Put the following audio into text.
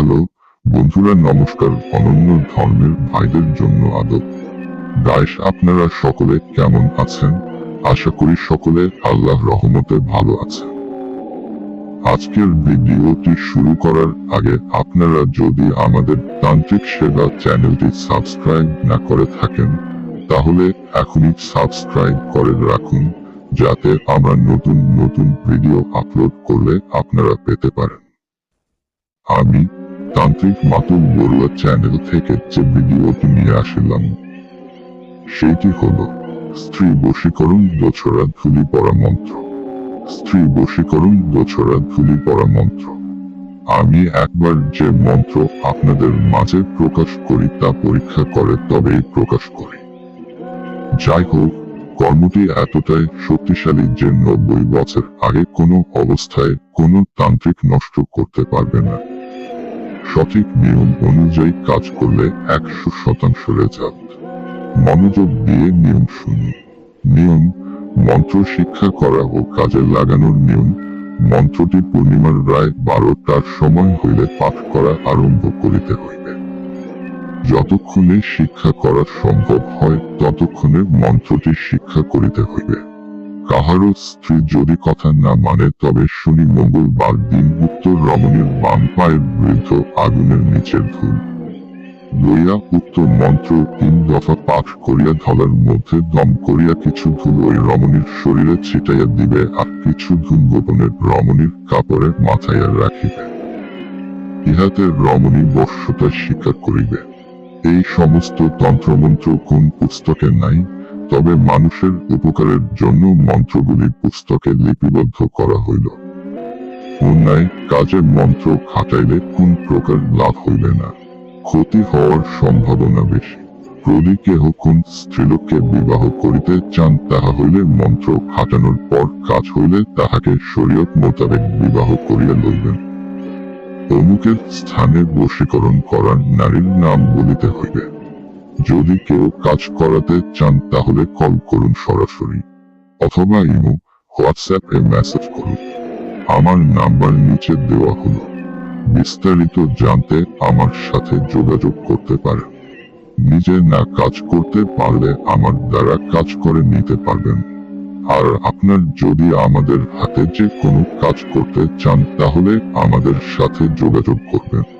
Hello বন্ধুরা, নমস্কার। অনন্য ধর্মের ভাইদের জন্য আদব। গায়েস আপনারা সকলে কেমন আছেন? আশা করি সকলে আল্লাহ রহমতে ভালো আছেন। আজকের ভিডিওটি শুরু করার আগে আপনারা যদি আমাদের তান্ত্রিক সেবা চ্যানেলটি সাবস্ক্রাইব না করে থাকেন, তাহলে এখনই সাবস্ক্রাইব করে রাখুন, যাতে আমরা নতুন নতুন ভিডিও আপলোড করলে আপনারা পেতে পারেন। আমি তান্ত্রিক মাতুল বড়ুয়া চ্যানেল থেকে যে ভিডিওটি নিয়ে আসলাম, সেইটি হলো স্ত্রী বশীকরণ দোছরা ধুলি পড়া মন্ত্র। স্ত্রী বশীকরণ দোছরা ধুলি পড়া মন্ত্র। আমি একবার যে মন্ত্র আপনাদের মাঝে প্রকাশ করি তা পরীক্ষা করে তবেই প্রকাশ করি। যাই হোক, কর্মটি এতটাই শক্তিশালী যে নব্বই বছর আগে কোনো অবস্থায় কোনো তান্ত্রিক নষ্ট করতে পারবে না। সঠিক নিয়ম অনুযায়ী কাজ করলে একশো শতাংশ রেজাল্ট। মনোযোগ দিয়ে নিয়ম শুনুন নিয়ম, মন্ত্র শিক্ষা করা ও কাজে লাগানোর নিয়ম, মন্ত্রটি পূর্ণিমার রায় বারোটার সময় হইলে পাঠ করা আরম্ভ করিতে হইবে। যতক্ষণে শিক্ষা করা সম্ভব হয়, ততক্ষণে মন্ত্রটি শিক্ষা করিতে হইবে। কাহারও স্ত্রী যদি কথা না মানে তবে শনি মঙ্গলবার দিন উত্তর রমণীর বাম পায়ের বৃদ্ধ আগুনের নিচের ধূল। লইয়া উক্ত মন্ত্র তিন দফা পাঠ করিয়া ধলার মধ্যে দম করিয়া কিছু ধুল ওই রমণীর শরীরে ছিটাইয়া দিবে আর কিছু ধূল গোপনের রমণীর কাপড়ে মাথাইয়া রাখিবে। ইহাতে রমণী বর্ষতা স্বীকার করিবে। এই সমস্ত তন্ত্রমন্ত্র কোন পুস্তকে নাই? তবে মানুষের উপকারের জন্য মন্ত্রগুলি পুস্তকে লিপিবদ্ধ করা হইল। অন্যায় কাজের মন্ত্র খাটাইলে কোন প্রকার লাভ হইবে না। ক্ষতি হওয়ার সম্ভাবনা বেশি। যদি কেহ কোন স্ত্রীলোককে বিবাহ করিতে চান, তাহা হইলে মন্ত্র খাটানোর পর কাজ হইলে তাহাকে শরীয়ত মোতাবেক বিবাহ করিয়া লইবেন। অমুকের স্থানে বশীকরণ করার নারীর নাম বলিতে হইবে। যদি কেউ কাজ করাতে চান, তাহলে কল করুন সরাসরি অথবা ইমো, হোয়াটসঅ্যাপ এ মেসেজ করুন। আমার নাম্বার নিচে দেওয়া হলো। বিস্তারিত জানতে আমার সাথে যোগাযোগ করতে পারেন। নিজে না কাজ করতে পারলে আমার দ্বারা কাজ করে নিতে পারবেন। আর আপনার যদি আমাদের হাতে যে কোনো কাজ করতে চান, তাহলে আমাদের সাথে যোগাযোগ করবেন।